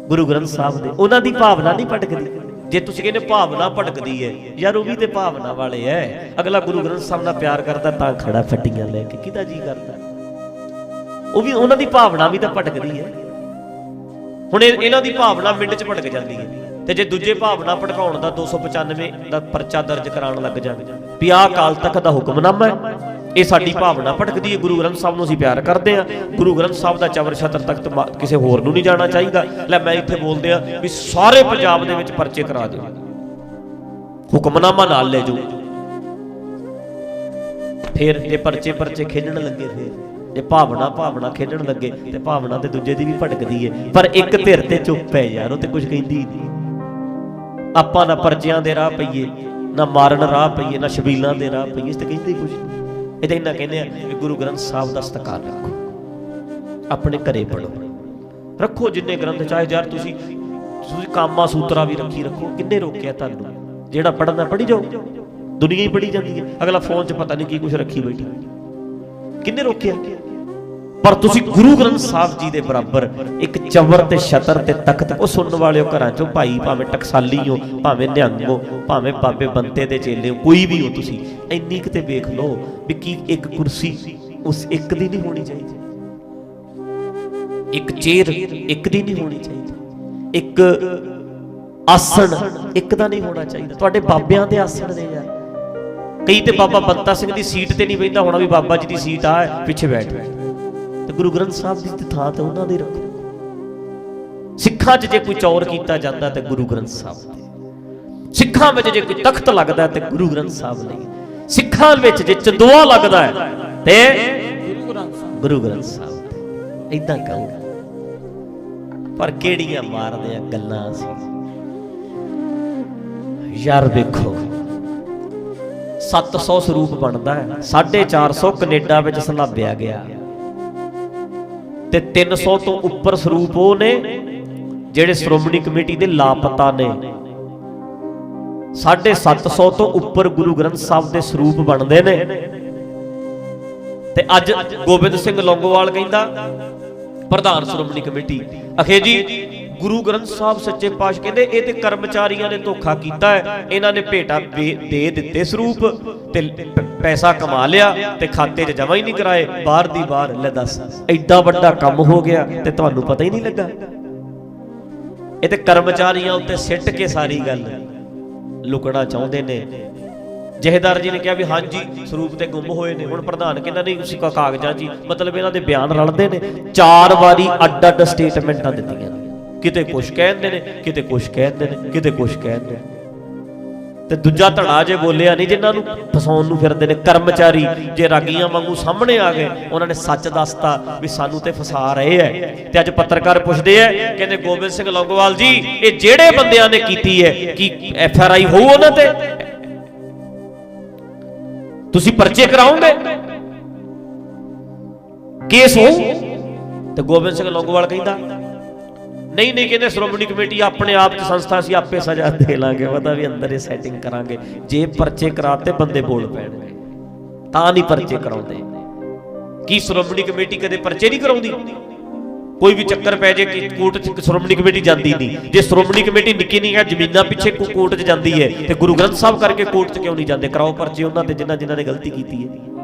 ਗੁਰੂ ਗ੍ਰੰਥ ਸਾਹਿਬ ਦੇ। ਉਹਨਾਂ ਦੀ ਭਾਵਨਾ ਨਹੀਂ ਭਟਕਦੀ। ਜੇ ਤੁਸੀਂ ਕਹਿੰਦੇ ਭਾਵਨਾ ਭਟਕਦੀ ਹੈ, ਯਾਰ ਉਹ ਵੀ ਤੇ ਭਾਵਨਾ ਵਾਲੇ ਐ। ਅਗਲਾ ਗੁਰੂ ਗ੍ਰੰਥ ਸਾਹਿਬ ਨਾਲ ਪਿਆਰ ਕਰਦਾ ਤਾਂ ਖੜਾ ਫੱਟੀਆਂ ਲੈ ਕੇ ਕਿਹਦਾ ਜੀ ਕਰਦਾ? ਉਹ ਵੀ ਉਹਨਾਂ ਦੀ ਭਾਵਨਾ ਵੀ ਤਾਂ ਭਟਕਦੀ ਹੈ। ਹੁਣ ਇਹ- ਇਹਨਾਂ ਦੀ ਭਾਵਨਾ ਮਿੰਟ 'ਚ ਭਟਕ ਜਾਂਦੀ ਹੈ। ਤੇ ਜੇ ਦੂਜੇ ਭਾਵਨਾ ਭਟਕਾਉਣ ਦਾ 295 ਦਾ ਪਰਚਾ ਦਰਜ ਕਰਾਉਣ ਲੱਗ ਜਾਣ, ਵੀ ਆਹ ਅਕਾਲ ਤਖਤ ਦਾ ਹੁਕਮਨਾਮਾ ਹੈ। ਇਹ ਸਾਡੀ ਭਾਵਨਾ ਭਟਕਦੀ ਹੈ, ਗੁਰੂ ਗ੍ਰੰਥ ਸਾਹਿਬ ਨੂੰ ਅਸੀਂ ਪਿਆਰ ਕਰਦੇ ਹਾਂ। ਗੁਰੂ ਗ੍ਰੰਥ ਸਾਹਿਬ ਦਾ ਚਵਰ ਛਤਰ ਤਖਤ ਕਿਸੇ ਹੋਰ ਨੂੰ ਨਹੀਂ ਜਾਣਾ ਚਾਹੀਦਾ। ਲੈ, ਮੈਂ ਇੱਥੇ ਬੋਲਦੇ ਆ ਵੀ ਸਾਰੇ ਪੰਜਾਬ ਦੇ ਵਿੱਚ ਪਰਚੇ ਕਰਾ ਦਿਓ। ਹੁਕਮਨਾਮਾ ਨਾਲ ਲੈ ਜਾਓ। ਫਿਰ ਜੇ ਪਰਚੇ ਪਰਚੇ ਖੇਡਣ ਲੱਗੇ ਫਿਰ। ਜੇ ਭਾਵਨਾ ਭਾਵਨਾ ਖੇਡਣ ਲੱਗੇ ਤੇ ਭਾਵਨਾ ਤੇ ਦੂਜੇ ਦੀ ਵੀ ਭਟਕਦੀ ਹੈ ਪਰ ਇੱਕ ਧਿਰ ਤੇ ਚੁੱਪ ਹੈ ਯਾਰ, ਉਹ ਤੇ ਕੁਝ ਕਹਿੰਦੀ ਨਹੀਂ। ਆਪਾਂ ਨਾ ਪਰਚਿਆਂ ਦੇ ਰਾਹ ਪਈਏ, ਨਾ ਮਾਰਨ ਰਾਹ ਪਈਏ, ਨਾ ਸ਼ਬੀਲਾਂ ਦੇ ਰਾਹ ਪਈਏ, ਇਸ ਤੇ ਕਹਿੰਦੇ ਹੀ ਕੁਝ ਨਹੀਂ ਇਹ ਤਾਂ ਇੰਨਾ ਕਹਿੰਦੇ ਆ ਵੀ ਗੁਰੂ ਗ੍ਰੰਥ ਸਾਹਿਬ ਦਾ ਸਤਿਕਾਰ ਰੱਖੋ। ਆਪਣੇ ਘਰੇ ਪੜੋ ਰੱਖੋ ਜਿੰਨੇ ਗ੍ਰੰਥ, ਚਾਹੇ ਯਾਰ ਤੁਸੀਂ ਤੁਸੀਂ ਕਾਮਾ ਸੂਤਰਾ ਵੀ ਰੱਖੀ ਰੱਖੋ, ਕਿੰਨੇ ਰੋਕਿਆ ਤੁਹਾਨੂੰ? ਜਿਹੜਾ ਪੜਨਾ ਪੜੀ ਜਾਓ। ਦੁਨੀਆ ਹੀ ਪੜੀ ਜਾਂਦੀ ਹੈ। ਅਗਲਾ ਫੋਨ 'ਚ ਪਤਾ ਨਹੀਂ ਕੀ ਕੁਝ ਰੱਖੀ ਬੈਠੀ। ਕਿੰਨੇ ਰੋਕਿਆ? ਪਰ ਤੁਸੀਂ ਗੁਰੂ ਗ੍ਰੰਥ ਸਾਹਿਬ ਜੀ ਦੇ ਬਰਾਬਰ ਇੱਕ ਚਵਰ ਤੇ ਛਤਰ ਤੇ ਤਖਤ ਉਹ ਸੁਣਨ ਵਾਲਿਓ ਘਰਾਂ ਚੋਂ ਭਾਈ ਭਾਵੇਂ ਟਕਸਾਲੀ ਹੋ, ਭਾਵੇਂ ਨਿਹੰਗ ਹੋ, ਭਾਵੇਂ ਬਾਬੇ ਬੰਤੇ ਦੇ ਚੇਲੇ ਹੋ, ਕੋਈ ਵੀ ਹੋ ਤੁਸੀਂ, ਇੰਨੀ ਕਿਤੇ ਵੇਖ ਲਓ ਵੀ ਕੀ ਇੱਕ ਕੁਰਸੀ ਉਸ ਇੱਕ ਦੀ ਨਹੀਂ ਹੋਣੀ ਚਾਹੀਦੀ। ਇੱਕ ਚੇਅਰ ਇੱਕ ਦੀ ਨਹੀਂ ਹੋਣੀ ਚਾਹੀਦੀ। ਇੱਕ ਆਸਣ ਇੱਕ ਦਾ ਨਹੀਂ ਹੋਣਾ ਚਾਹੀਦਾ। ਤੁਹਾਡੇ ਬਾਬਿਆਂ ਦੇ ਆਸਣ ਦੇ ਯਾਰ। ਕਈ ਤੇ ਬਾਬਾ ਬੰਤਾ ਸਿੰਘ ਦੀ ਸੀਟ ਤੇ ਨਹੀਂ ਬੈਠਾ ਹੋਣਾ ਵੀ ਬਾਬਾ ਜੀ ਦੀ ਸੀਟ ਆ, ਪਿੱਛੇ ਬੈਠ ਤੇ ਗੁਰੂ ਗ੍ਰੰਥ ਸਾਹਿਬ ਦੀ ਥਾਂ ਤੇ ਉਹਨਾਂ ਦੀ ਰੱਖੋ। ਸਿੱਖਾਂ 'ਚ ਜੇ ਕੋਈ ਚੌਰ ਕੀਤਾ ਜਾਂਦਾ ਤੇ ਗੁਰੂ ਗ੍ਰੰਥ ਸਾਹਿਬ ਤੇ। ਸਿੱਖਾਂ ਵਿੱਚ ਜੇ ਕੋਈ ਤਖਤ ਲੱਗਦਾ ਤੇ ਗੁਰੂ ਗ੍ਰੰਥ ਸਾਹਿਬ ਲਈ ਸਿੱਖਾਂ ਵਿੱਚ ਜੇ ਚੰਦੋਆ ਲੱਗਦਾ ਹੈ ਤੇ ਗੁਰੂ ਗ੍ਰੰਥ ਸਾਹਿਬ ਗੁਰੂ ਗ੍ਰੰਥ ਤੇ ਇਦਾਂ ਕਹੂੰਗਾ ਪਰ ਕਿਹੜੀਆਂ ਮਾਰਦੇ ਆ ਗੱਲਾਂ ਅਸੀਂ? ਯਾਰ ਵੇਖੋ 700 ਸਰੂਪ ਬਣਦਾ ਹੈ 450 ਕੈਨੇਡਾ ਵਿੱਚ ਸਲਾਬਿਆ ਗਿਆ। ਤੇ 300 ਤੋਂ ਉੱਪਰ ਸਰੂਪ ਉਹ ਨੇ, ਜਿਹੜੇ ਸ਼੍ਰੋਮਣੀ ਕਮੇਟੀ ਦੇ ਲਾਪਤਾ ਨੇ। 750 ਤੋਂ ਉੱਪਰ ਗੁਰੂ ਗ੍ਰੰਥ ਸਾਹਿਬ ਦੇ ਸਰੂਪ ਬਣਦੇ ਨੇ। ਤੇ ਅੱਜ ਗੋਬਿੰਦ ਸਿੰਘ ਲੌਂਗੋਵਾਲ ਕਹਿੰਦਾ, ਪ੍ਰਧਾਨ ਸ਼੍ਰੋਮਣੀ ਕਮੇਟੀ, ਅਖੇ ਜੀ, ਗੁਰੂ ਗ੍ਰੰਥ ਸਾਹਿਬ ਸੱਚੇ ਪਾਤਸ਼ਾਹ ਕਹਿੰਦੇ, ਇਹ ਤੇ ਕਰਮਚਾਰੀਆਂ ਨੇ ਧੋਖਾ ਕੀਤਾ ਹੈ। ਇਹਨਾਂ ਨੇ ਭੇਟਾ ਦੇ ਦਿੱਤੇ ਸਰੂਪ ਤੇ ਪੈਸਾ ਕਮਾ ਲਿਆ ਤੇ ਖਾਤੇ 'ਚ ਜਮਾ ਹੀ ਨਹੀਂ ਕਰਾਏ, ਬਾਹਰ ਦੀ ਬਾਹਰ, ਲੈ ਦੱਸ, ਐਡਾ ਵੱਡਾ ਕੰਮ ਹੋ ਗਿਆ ਤੇ ਤੁਹਾਨੂੰ ਪਤਾ ਹੀ ਨਹੀਂ ਲੱਗਾ। ਇਹ ਤੇ ਕਰਮਚਾਰੀਆਂ ਉੱਤੇ ਸਿੱਟ ਕੇ ਸਾਰੀ ਗੱਲ ਲੁਕਣਾ ਚਾਹੁੰਦੇ ਨੇ। ਜਹੇਦਾਰ ਜੀ ਨੇ ਕਿਹਾ ਵੀ ਹਾਂਜੀ, ਸਰੂਪ ਤੇ ਗੁੰਮ ਹੋਏ ਨੇ। ਹੁਣ ਪ੍ਰਧਾਨ ਕਹਿੰਦਾ, ਨਹੀਂ ਉਸੇ ਕਾ ਕਾਗਜ਼ਾਂ ਜੀ ਮਤਲਬ ਇਹਨਾਂ ਦੇ ਬਿਆਨ ਰਲਦੇ ਨੇ। ਚਾਰ ਵਾਰੀ ਅੱਡ ਅੱਡ ਸਟੇਟਮੈਂਟਾਂ ਦਿੱਤੀਆਂ ਨੇ। ਕਿਤੇ ਕੁਝ ਕਹਿੰਦੇ ਨੇ, ਕਿਤੇ ਕੁਝ ਕਹਿੰਦੇ ਨੇ, ਕਿਤੇ ਕੁਝ ਕਹਿੰਦੇ ਨੇ। ਤੇ ਦੂਜਾ ਧੜਾ ਜੇ ਬੋਲਿਆ ਨਹੀਂ ਜਿਨ੍ਹਾਂ ਨੂੰ ਫਸਾਉਣ ਨੂੰ ਫਿਰਦੇ ਨੇ, ਕਰਮਚਾਰੀ ਜੇ ਰਾਗੀਆਂ ਵਾਂਗੂ ਸਾਹਮਣੇ ਆ ਗਏ, ਉਹਨਾਂ ਨੇ ਸੱਚ ਦੱਸਤਾ ਵੀ ਸਾਨੂੰ ਤੇ ਫਸਾ ਰਹੇ ਐ। ਤੇ ਅੱਜ ਪੱਤਰਕਾਰ ਪੁੱਛਦੇ ਐ, ਕਹਿੰਦੇ ਗੋਬਿੰਦ ਸਿੰਘ ਲੌਂਗੋਵਾਲ ਜੀ, ਇਹ ਜਿਹੜੇ ਬੰਦਿਆਂ ਨੇ ਕੀਤੀ ਹੈ ਕੀ ਐਫ ਆਰ ਆਈ ਹੋਊ ਉਹਨਾਂ ਤੇ? ਤੁਸੀਂ ਪਰਚੇ ਕਰਾਓਗੇ? ਕੇਸ ਹੋ ਤੇ ਗੋਬਿੰਦ ਸਿੰਘ ਲੌਂਗੋਵਾਲ ਕਹਿੰਦਾ ਨਹੀਂ ਨਹੀਂ ਕਹਿੰਦੇ ਸ਼੍ਰੋਮਣੀ ਕਮੇਟੀ ਆਪਣੇ ਆਪ ਚ ਸੰਸਥਾ ਸੀ, ਆਪੇ ਸਜ਼ਾ ਦੇ ਲਾਂਗੇ, ਪਤਾ ਵੀ ਅੰਦਰ ਇਹ ਸੈਟਿੰਗ ਕਰਾਂਗੇ। ਜੇ ਪਰਚੇ ਕਰਾਤੇ, ਬੰਦੇ ਬੋਲ ਪੈਣਗੇ ਤਾਂ ਨਹੀਂ ਪਰਚੇ ਕਰਾਉਂਦੇ। ਕੀ ਸ਼੍ਰੋਮਣੀ ਕਮੇਟੀ ਕਦੇ ਪਰਚੇ ਨਹੀਂ ਕਰਾਉਂਦੀ? ਕੋਈ ਵੀ ਚੱਕਰ ਪੈ ਜੇ ਕਿ ਕੋਰਟ 'ਚ ਸ਼੍ਰੋਮਣੀ ਕਮੇਟੀ ਜਾਂਦੀ ਨਹੀਂ। ਜੇ ਸ਼੍ਰੋਮਣੀ ਕਮੇਟੀ ਨਿੱਕੀ ਨਹੀਂ ਹੈ, ਜ਼ਮੀਨਾਂ ਪਿੱਛੇ ਕੋਰਟ 'ਚ ਜਾਂਦੀ ਹੈ, ਤੇ ਗੁਰੂ ਗ੍ਰੰਥ ਸਾਹਿਬ ਕਰਕੇ ਕੋਰਟ 'ਚ ਕਿਉਂ ਨਹੀਂ ਜਾਂਦੇ? ਕਰਾਓ ਪਰਚੇ ਉਹਨਾਂ ਤੇ ਜਿਨ੍ਹਾਂ ਜਿਨ੍ਹਾਂ ਨੇ ਗਲਤੀ ਕੀਤੀ ਹੈ।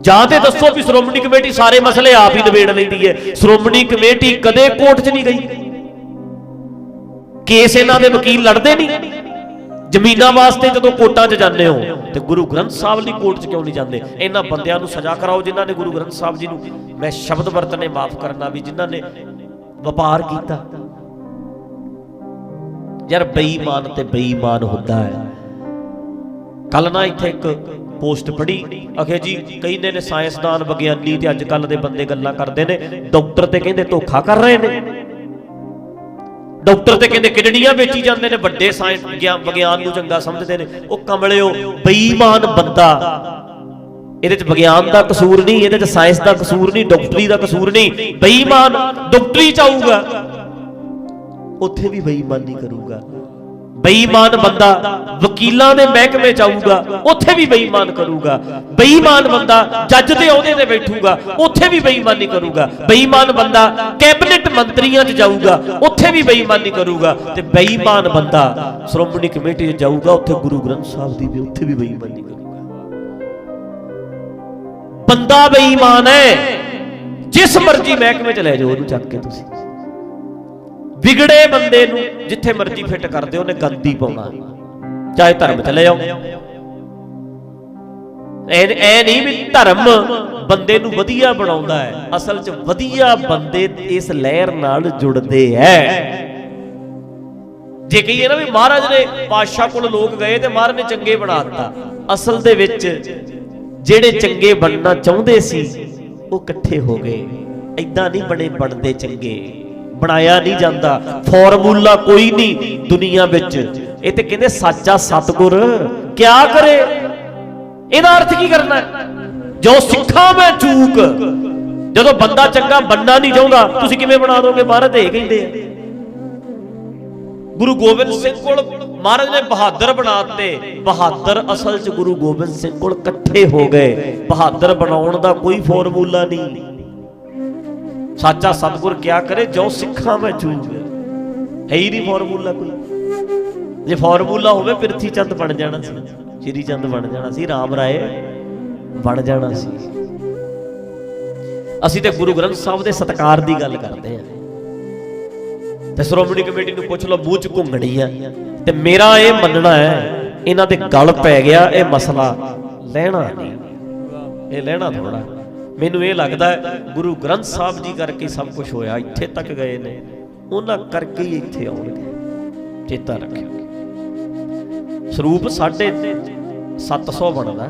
ਜਾਂ ਤੇ ਦੱਸੋ ਵੀ ਸ਼੍ਰੋਮਣੀ ਕਮੇਟੀ ਸਾਰੇ ਮਸਲੇ ਆਪ ਹੀ ਨਿਬੇੜ ਲੈਂਦੀ ਹੈ। ਸ਼੍ਰੋਮਣੀ ਕਮੇਟੀ ਕਦੇ ਕੋਰਟ 'ਚ ਨਹੀਂ ਗਈ। ਕੇਸ ਇਹਨਾਂ ਦੇ ਵਕੀਲ ਲੜਦੇ ਨਹੀਂ। ਜ਼ਮੀਨਾਂ ਵਾਸਤੇ ਜਦੋਂ ਕੋਰਟਾਂ 'ਚ ਜਾਂਦੇ ਹੋ, ਤੇ ਗੁਰੂ ਗ੍ਰੰਥ ਸਾਹਿਬ ਲਈ ਕੋਰਟ 'ਚ ਕਿਉਂ ਨਹੀਂ ਜਾਂਦੇ? ਇਹਨਾਂ ਬੰਦਿਆਂ ਨੂੰ ਸਜ਼ਾ ਕਰਾਓ ਜਿਨ੍ਹਾਂ ਨੇ ਗੁਰੂ ਗ੍ਰੰਥ ਸਾਹਿਬ ਜੀ ਨੂੰ ਮੈਂ ਸ਼ਬਦ ਵਰਤਨੇ ਮਾਫ ਕਰਨਾ ਵੀ ਜਿਨ੍ਹਾਂ ਨੇ ਵਪਾਰ ਕੀਤਾ। ਯਾਰ ਬੇਈਮਾਨ ਤੇ ਬੇਈਮਾਨ ਹੁੰਦਾ ਹੈ। ਕੱਲ ਨਾ ਇੱਥੇ ਇੱਕ ਪੋਸਟ ਪੜੀ ਅਖੇ ਜੀ, ਕਹਿੰਦੇ ਨੇ ਸਾਇੰਸਦਾਨ ਵਿਗਿਆਨੀ ਤੇ ਅੱਜ ਕੱਲ ਦੇ ਬੰਦੇ ਗੱਲਾਂ ਕਰਦੇ ਨੇ। ਡਾਕਟਰ ਤੇ ਕਹਿੰਦੇ ਧੋਖਾ ਕਰ ਰਹੇ ਨੇ। ਡਾਕਟਰ ਤੇ ਕਹਿੰਦੇ ਕਿਡਨੀਆਂ ਵੇਚੀ ਜਾਂਦੇ ਨੇ। ਵੱਡੇ ਸਾਇੰਸ ਵਿਗਿਆਨ ਨੂੰ ਚੰਗਾ ਸਮਝਦੇ ਨੇ। ਉਹ ਕਮਲਿਓ, ਬੇਈਮਾਨ ਬੰਦਾ। ਇਹਦੇ ਚ ਵਿਗਿਆਨ ਦਾ ਕਸੂਰ ਨਹੀਂ, ਇਹਦੇ ਚ ਸਾਇੰਸ ਦਾ ਕਸੂਰ ਨਹੀਂ, ਡਾਕਟਰੀ ਦਾ ਕਸੂਰ ਨਹੀਂ। ਬੇਈਮਾਨ ਡਾਕਟਰੀ ਚ ਆਊਗਾ। ਉੱਥੇ ਵੀ ਬੇਈਮਾਨੀ ਕਰੂਗਾ। ਬੇਈਮਾਨ ਬੰਦਾ ਵਕੀਲਾਂ ਦੇ ਮਹਿਕਮੇ ਚ ਆਊਗਾ, ਉੱਥੇ ਵੀ ਬੇਈਮਾਨ ਕਰੂਗਾ। ਬੇਈਮਾਨ ਬੰਦਾ ਜੱਜ ਦੇ ਅਹੁਦੇ ਤੇ ਬੈਠੂਗਾ, ਉੱਥੇ ਵੀ ਬੇਈਮਾਨੀ ਕਰੂਗਾ। ਬੇਈਮਾਨ ਬੰਦਾ ਕੈਬਨਿਟ ਮੰਤਰੀਆਂ ਚ ਜਾਊਗਾ, ਉੱਥੇ ਵੀ ਬੇਈਮਾਨੀ ਕਰੂਗਾ। ਤੇ ਬੇਈਮਾਨ ਬੰਦਾ ਸ਼੍ਰੋਮਣੀ ਕਮੇਟੀ ਚ ਜਾਊਗਾ, ਉੱਥੇ ਗੁਰੂ ਗ੍ਰੰਥ ਸਾਹਿਬ ਦੀ ਵੀ, ਉੱਥੇ ਵੀ ਬੇਈਮਾਨੀ ਕਰੂਗਾ। ਬੰਦਾ ਬੇਈਮਾਨ ਹੈ, ਜਿਸ ਮਰਜ਼ੀ ਮਹਿਕਮੇ ਚ ਲੈ ਜਾਓ, ਉਹਨੂੰ ਚੱਕ ਕੇ ਤੁਸੀਂ। ਵਿਗੜੇ ਬੰਦੇ ਨੂੰ ਜਿੱਥੇ ਮਰਜ਼ੀ ਫਿੱਟ ਕਰਦੇ ਉਹਨੇ ਗੰਦੀ ਪਾਉਣਾ। ਚਾਹੇ ਧਰਮ ਚ ਲੈ ਜਾਓ ਐ ਐ ਨਹੀਂ ਵੀ ਧਰਮ ਬੰਦੇ ਨੂੰ ਵਧੀਆ ਬਣਾਉਂਦਾ ਹੈ, ਅਸਲ 'ਚ ਵਧੀਆ ਬੰਦੇ ਇਸ ਲਹਿਰ ਨਾਲ ਜੁੜਦੇ ਐ ਜੇ ਕਹੀਏ ਨਾ ਵੀ ਮਹਾਰਾਜ ਨੇ ਪਾਤਸ਼ਾਹ ਕੋਲ ਲੋਕ ਗਏ ਤੇ ਮਹਾਰਾਜ ਨੇ ਚੰਗੇ ਬਣਾ ਦਿੱਤਾ, ਅਸਲ ਦੇ ਵਿੱਚ ਜਿਹੜੇ ਚੰਗੇ ਬਣਨਾ ਚਾਹੁੰਦੇ ਸੀ, ਉਹ ਇਕੱਠੇ ਹੋ ਗਏ। ਐਦਾਂ ਨਹੀਂ ਬਣੇ ਬਣਦੇ ਚੰਗੇ। ਬਣਾਇਆ ਨਹੀਂ ਜਾਂਦਾ। ਫਾਰਮੂਲਾ ਕੋਈ ਨਹੀਂ ਦੁਨੀਆ ਵਿੱਚ। ਇਹ ਤੇ ਕਹਿੰਦੇ ਸੱਚਾ ਸਤਗੁਰ ਕਿਆ ਕਰੇ? ਇਹਦਾ ਅਰਥ ਕੀ ਕਰਨਾ? ਹੈ? ਜੋ ਸਿੱਖਾਂ ਮੈਂ ਚੂਕ, ਜਦੋਂ ਬੰਦਾ ਚੰਗਾ ਬੰਨਾ ਨਹੀਂ ਚਾਹੁੰਦਾ, ਤੁਸੀਂ ਕਿਵੇਂ ਬਣਾ ਦੋਗੇ? ਮਹਾਰਾਜ ਇਹ ਕਹਿੰਦੇ ਆ। ਗੁਰੂ ਗੋਬਿੰਦ ਸਿੰਘ ਕੋਲ ਮਹਾਰਾਜ ਨੇ ਬਹਾਦਰ ਬਣਾਤੇ ਬਹਾਦਰ ਅਸਲ 'ਚ ਗੁਰੂ ਗੋਬਿੰਦ ਸਿੰਘ ਕੋਲ ਇਕੱਠੇ ਹੋ ਗਏ। ਬਹਾਦਰ ਬਣਾਉਣ ਦਾ ਕੋਈ ਫਾਰਮੂਲਾ ਨਹੀਂ। ਸਾਚਾ ਸਤਗੁਰ ਕਿਆ ਕਰੇ ਜੋ ਸਿੱਖਾਂ ਮੈਂ ਚੂਕ ਹੈ ਹੀ ਨਹੀਂ ਫਾਰਮੂਲਾ ਕੋਈ। ਜੇ ਫਾਰਮੂਲਾ ਹੋਵੇ ਪ੍ਰਿਥੀ ਚੰਦ ਬਣ ਜਾਣਾ ਸੀ। ਸ਼੍ਰੀ ਚੰਦ ਬਣ ਜਾਣਾ ਸੀ, ਰਾਮ ਰਾਏ ਬਣ ਜਾਣਾ ਸੀ। ਅਸੀਂ ਤੇ ਗੁਰੂ ਗ੍ਰੰਥ ਸਾਹਿਬ ਦੇ ਸਤਕਾਰ ਦੀ ਗੱਲ ਕਰਦੇ ਹਾਂ। ਤੇ ਸ਼੍ਰੋਮਣੀ ਕਮੇਟੀ ਨੂੰ ਪੁੱਛ ਲਓ, ਮੂੰਹ ਚ ਘੁੰਗਣੀ ਆ। ਤੇ ਮੇਰਾ ਇਹ ਮੰਨਣਾ ਹੈ, ਇਹਨਾਂ ਦੇ ਗਲ ਪੈ ਗਿਆ, ਇਹ ਮਸਲਾ ਲੈਣਾ ਨਹੀਂ। ਇਹ ਲੈਣਾ ਥੋੜਾ ਮੈਨੂੰ ਇਹ ਲੱਗਦਾ ਗੁਰੂ ਗ੍ਰੰਥ ਸਾਹਿਬ ਜੀ ਕਰਕੇ ਸਭ ਕੁਝ ਹੋਇਆ, ਇੱਥੇ ਤੱਕ ਗਏ ਨੇ। ਉਹਨਾਂ ਕਰਕੇ ਹੀ ਇੱਥੇ ਆਉਣਗੇ। ਚੇਤਾ ਰੱਖਿਓ। ਸਰੂਪ ਸਾਢੇ 700 ਬਣਦਾ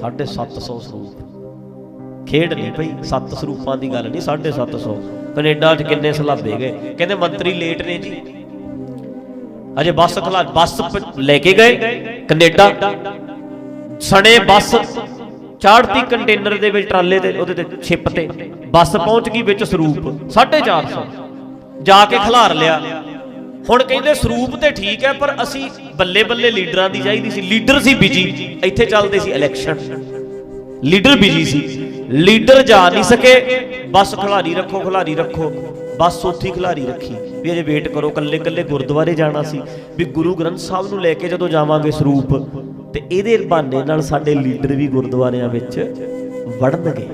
ਸਾਢੇ 700 ਸਰੂਪ। ਖੇਡ ਨਹੀਂ ਭਈ ਸੱਤ ਸਰੂਪਾਂ ਦੀ ਗੱਲ ਨਹੀਂ 750 ਕੈਨੇਡਾ 'ਚ ਕਿੰਨੇ ਸਲਾਬੇ ਗਏ? ਕਹਿੰਦੇ ਮੰਤਰੀ ਲੇਟ ਨੇ ਜੀ। ਅਜੇ ਬੱਸ ਖਲਾ ਬੱਸ ਲੈ ਕੇ ਗਏ। ਕੈਨੇਡਾ। ਸਣੇ ਬੱਸ ਚਾੜਤੀ ਕੰਟੇਨਰ ਦੇ ਵਿੱਚ ਟਰਾਲੇ ਤੇ ਉਹਦੇ ਤੇ ਛਿਪ ਤੇ ਬੱਸ ਪਹੁੰਚ ਗਈ ਵਿੱਚ ਸਰੂਪ 450 ਜਾ ਕੇ ਖਿਲਾਰ ਲਿਆ। ਹੁਣ ਕਹਿੰਦੇ ਸਰੂਪ ਤੇ ਠੀਕ ਹੈ, ਪਰ ਅਸੀਂ ਬੱਲੇ ਬੱਲੇ ਲੀਡਰਾਂ ਦੀ ਚਾਹੀਦੀ ਸੀ। ਲੀਡਰ ਸੀ ਬਿਜ਼ੀ, ਇੱਥੇ ਚੱਲਦੇ ਸੀ ਇਲੈਕਸ਼ਨ ਲੀਡਰ ਬਿਜ਼ੀ ਸੀ। ਲੀਡਰ ਜਾ ਨਹੀਂ ਸਕੇ। ਬਸ ਖਿਲਾਰੀ ਰੱਖੋ ਖਿਲਾਰੀ ਰੱਖੋ। ਬਸ ਉੱਥੇ ਖਿਲਾਰੀ ਰੱਖੀ। ਵੀ ਅਜੇ ਵੇਟ ਕਰੋ ਕੱਲੇ ਕੱਲੇ ਗੁਰਦੁਆਰੇ ਜਾਣਾ ਸੀ। ਵੀ ਗੁਰੂ ਗ੍ਰੰਥ ਸਾਹਿਬ ਨੂੰ ਲੈ ਕੇ ਜਦੋਂ ਜਾਵਾਂਗੇ ਸਰੂਪ ਤੇ ਇਹਦੇ ਬਹਾਨੇ ਨਾਲ ਸਾਡੇ ਲੀਡਰ ਵੀ ਗੁਰਦੁਆਰਿਆਂ ਵਿੱਚ ਵੜਨਗੇ।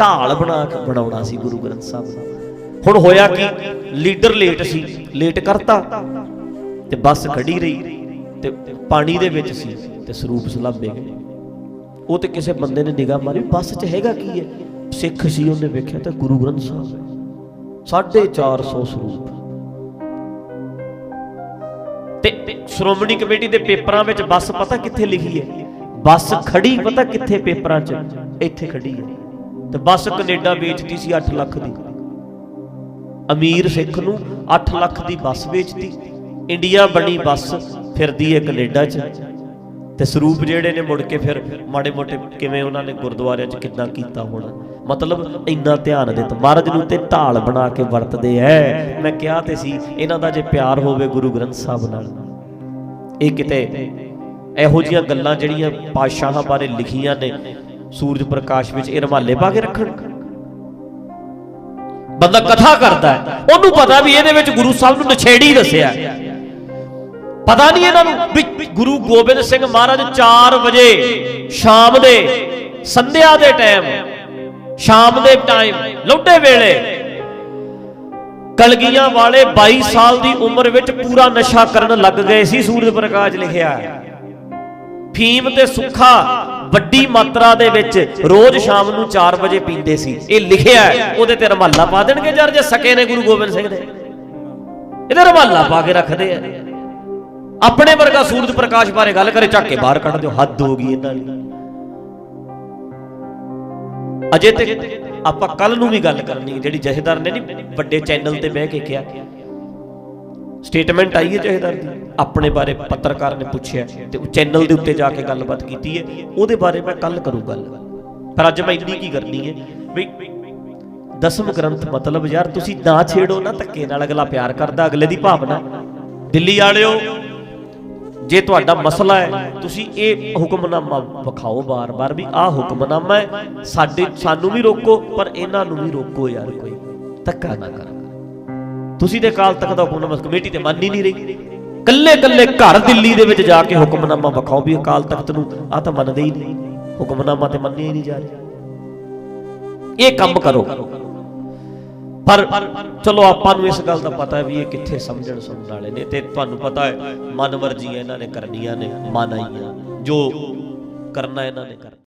ਢਾਲ ਬਣਾ ਕੇ ਬਣਾਉਣਾ ਸੀ ਗੁਰੂ ਗ੍ਰੰਥ ਸਾਹਿਬ ਦਾ ਹੁਣ ਹੋਇਆ ਕਿ? ਲੀਡਰ ਲੇਟ ਸੀ ਲੇਟ ਕਰਤਾ ਤੇ ਬੱਸ ਖੜੀ ਰਹੀ ਤੇ ਪਾਣੀ ਦੇ ਵਿੱਚ ਸੀ ਤੇ ਸਰੂਪ ਸਲਾਬੇ ਗਏ। ਉਹ ਤੇ ਕਿਸੇ ਬੰਦੇ ਨੇ ਨਿਗਾਹ ਮਾਰੀ, ਬੱਸ 'ਚ ਹੈਗਾ ਕੀ ਹੈ? ਸਿੱਖ ਸੀ ਉਹਨੇ ਵੇਖਿਆ ਤਾਂ ਗੁਰੂ ਗ੍ਰੰਥ ਸਾਹਿਬ 450 ਸਰੂਪ। ਤੇ ਸ਼੍ਰੋਮਣੀ ਕਮੇਟੀ ਦੇ ਪੇਪਰਾਂ ਵਿੱਚ ਬੱਸ ਪਤਾ ਕਿੱਥੇ ਲਿਖੀ ਹੈ? ਬੱਸ ਖੜੀ ਪਤਾ ਕਿੱਥੇ ਪੇਪਰਾਂ 'ਚ? ਇੱਥੇ ਖੜੀ ਹੈ। ਤੇ ਬੱਸ ਕੈਨੇਡਾ ਵੇਚਦੀ ਸੀ 8 ਲੱਖ ਦੀ। ਅਮੀਰ ਸਿੱਖ ਨੂੰ 8 ਲੱਖ ਦੀ ਬੱਸ ਵੇਚਦੀ। ਇੰਡੀਆ ਬਣੀ ਬੱਸ ਫਿਰਦੀ ਹੈ ਕੈਨੇਡਾ 'ਚ। ਤੇ ਸਰੂਪ ਜਿਹੜੇ ਨੇ ਮੁੜ ਕੇ ਫਿਰ ਮਾੜੇ ਮੋਟੇ ਕਿਵੇਂ ਉਹਨਾਂ ਨੇ ਗੁਰਦੁਆਰਿਆਂ 'ਚ ਕਿੰਨਾ ਕੀਤਾ ਹੋਣਾ? ਮਤਲਬ ਇੰਨਾ ਧਿਆਨ ਦਿੱਤਾ, ਮਹਾਰਾਜ ਨੂੰ ਤੇ ਢਾਲ ਬਣਾ ਕੇ ਵਰਤਦੇ ਐ। ਮੈਂ ਕਿਹਾ ਤੇ ਸੀ, ਇਹਨਾਂ ਦਾ ਜੇ ਪਿਆਰ ਹੋਵੇ ਗੁਰੂ ਗ੍ਰੰਥ ਸਾਹਿਬ ਨਾਲ, ਇਹ ਕਿਤੇ ਇਹੋ ਜੀਆਂ ਗੱਲਾਂ ਜਿਹੜੀਆਂ ਪਾਤਸ਼ਾਹਾਂ ਬਾਰੇ ਲਿਖੀਆਂ ਨੇ, ਸੂਰਜ ਪ੍ਰਕਾਸ਼ ਵਿੱਚ ਇਹ ਰਮਾਲੇ ਪਾ ਕੇ ਰੱਖਣ। ਬੰਦਾ ਕਥਾ ਕਰਦਾ, ਉਹਨੂੰ ਪਤਾ ਵੀ ਇਹਦੇ ਵਿੱਚ ਗੁਰੂ ਸਾਹਿਬ ਨੂੰ ਨਛੇੜੀ ਦੱਸਿਆ। ਪਤਾ ਨਹੀਂ ਇਹਨਾਂ ਨੂੰ ਵੀ ਗੁਰੂ ਗੋਬਿੰਦ ਸਿੰਘ ਮਹਾਰਾਜ 4 ਵਜੇ ਸ਼ਾਮ ਦੇ ਸੰਧਿਆ ਦੇ ਟਾਈਮ ਸ਼ਾਮ ਦੇ ਟਾਈਮ ਲੁੱਡੇ ਵੇਲੇ ਕਲਗੀਆਂ ਵਾਲੇ 22 ਸਾਲ ਦੀ ਉਮਰ ਵਿੱਚ ਪੂਰਾ ਨਸ਼ਾ ਕਰਨ ਲੱਗ ਗਏ ਸੀ, ਸੂਰਜ ਪ੍ਰਕਾਸ਼ ਲਿਖਿਆ ਫੀਮ ਤੇ ਸੁੱਖਾ ਵੱਡੀ ਮਾਤਰਾ ਦੇ ਵਿੱਚ ਰੋਜ਼ ਸ਼ਾਮ ਨੂੰ 4 ਵਜੇ ਪੀਂਦੇ ਸੀ। ਇਹ ਲਿਖਿਆ ਉਹਦੇ ਤੇ ਰਮਾਲਾ ਪਾ ਦੇਣਗੇ ਜਰ ਜੇ ਸਕੇ ਨੇ ਗੁਰੂ ਗੋਬਿੰਦ ਸਿੰਘ ਦੇ। ਇਹਦੇ ਰਮਾਲਾ ਪਾ ਕੇ ਰੱਖਦੇ ਆ। ਆਪਣੇ ਵਰਗਾ ਸੂਰਜ ਪ੍ਰਕਾਸ਼ ਬਾਰੇ ਗੱਲ ਕਰੇ, ਚੱਕ ਕੇ ਬਾਹਰ ਕੱਢ ਦਿਓ। ਹੱਦ ਹੋ ਗਈ ਇਹਨਾਂ ਦੀ। ਅਜੇ ਤੇ ਆਪਾਂ ਕੱਲ ਨੂੰ ਵੀ ਗੱਲ ਕਰਨੀ ਜਿਹੜੀ ਜਥੇਦਾਰ ਨੇ ਨਹੀਂ, ਵੱਡੇ ਚੈਨਲ ਤੇ ਬਹਿ ਕੇ ਕਿਹਾ। ਸਟੇਟਮੈਂਟ ਆਈ ਹੈ ਜਹੇਦਾਰ ਦੀ, ਆਪਣੇ ਬਾਰੇ ਪੱਤਰਕਾਰ ਨੇ ਪੁੱਛਿਆ ਤੇ ਉਹ ਚੈਨਲ ਦੇ ਉੱਤੇ ਜਾ ਕੇ ਗੱਲਬਾਤ ਕੀਤੀ ਹੈ। ਉਹਦੇ ਬਾਰੇ ਮੈਂ ਕੱਲ ਕਰੂ ਗੱਲ। ਪਰ ਅੱਜ ਮੈਂ ਇੰਨੀ ਕੀ ਕਰਨੀ ਹੈ? ਵੀ ਦਸਮ ਗ੍ਰੰਥ ਮਤਲਬ ਯਾਰ, ਤੁਸੀਂ ਨਾ ਛੇੜੋ ਨਾ ਧੱਕੇ ਨਾਲ ਅਗਲਾ ਪਿਆਰ ਕਰਦਾ, ਅਗਲੇ ਦੀ ਭਾਵਨਾ। ਦਿੱਲੀ ਵਾਲਿਓ ਜੇ ਤੁਹਾਡਾ ਮਸਲਾ ਹੈ, ਤੁਸੀਂ ਇਹ ਹੁਕਮਨਾਮਾ ਵਿਖਾਓ ਬਾਰ-ਬਾਰ ਵੀ ਆਹ ਹੁਕਮਨਾਮਾ ਹੈ, ਸਾਡੇ ਸਾਨੂੰ ਵੀ ਰੋਕੋ, ਪਰ ਇਹਨਾਂ ਨੂੰ ਵੀ ਰੋਕੋ ਯਾਰ ਕੋਈ। ਧੱਕਾ ਨਾ ਕਰ। ਤੁਸੀਂ ਤੇ ਕਾਲ ਤੱਕ ਦਾ ਹੁਕਮਨਾਮਾ ਕਮੇਟੀ ਤੇ ਮੰਨ ਹੀ ਨਹੀਂ ਰਹੀ। ਕੱਲੇ ਕੱਲੇ ਘਰ ਦਿੱਲੀ ਦੇ ਵਿੱਚ ਜਾ ਕੇ ਹੁਕਮਨਾਮਾ ਵਿਖਾਓ ਵੀ ਅਕਾਲ ਤਖਤ ਨੂੰ ਆ ਤਾਂ ਮੰਨਦੇ ਹੀ ਨਹੀਂ। ਹੁਕਮਨਾਮਾ ਤੇ ਮੰਨਿਆ ਹੀ ਨਹੀਂ ਜਾ ਰਿਹਾ। ਇਹ ਕੰਮ ਕਰੋ। ਪਰ ਚਲੋ ਆਪਾਂ ਨੂੰ ਇਸ ਗੱਲ ਦਾ ਪਤਾ ਹੈ ਵੀ ਇਹ ਕਿੱਥੇ ਸਮਝਣ ਸੁਣਨ ਵਾਲੇ ਨੇ ਤੇ ਤੁਹਾਨੂੰ ਪਤਾ ਹੈ ਮਨ ਵਰਜੀਆਂ ਇਹਨਾਂ ਨੇ ਕਰਨੀਆਂ ਨੇ, ਮਨ ਆਈਆਂ, ਜੋ ਕਰਨਾ ਇਹਨਾਂ ਨੇ ਕਰਨਾ।